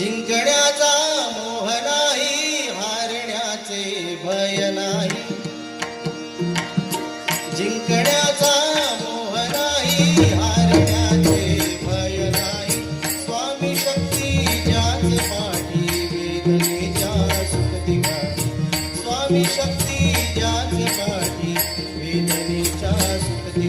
जिंकण्याचा मोह नाही हारण्याचे भय नाही. जिंकण्याचा मोह नाही हारण्याचे भय नाही. स्वामी शक्ती ज्याच पाठी वेदनेच्या सुखती पाठी स्वामी शक्ती ज्याच पाठी वेदनेच्या सुखती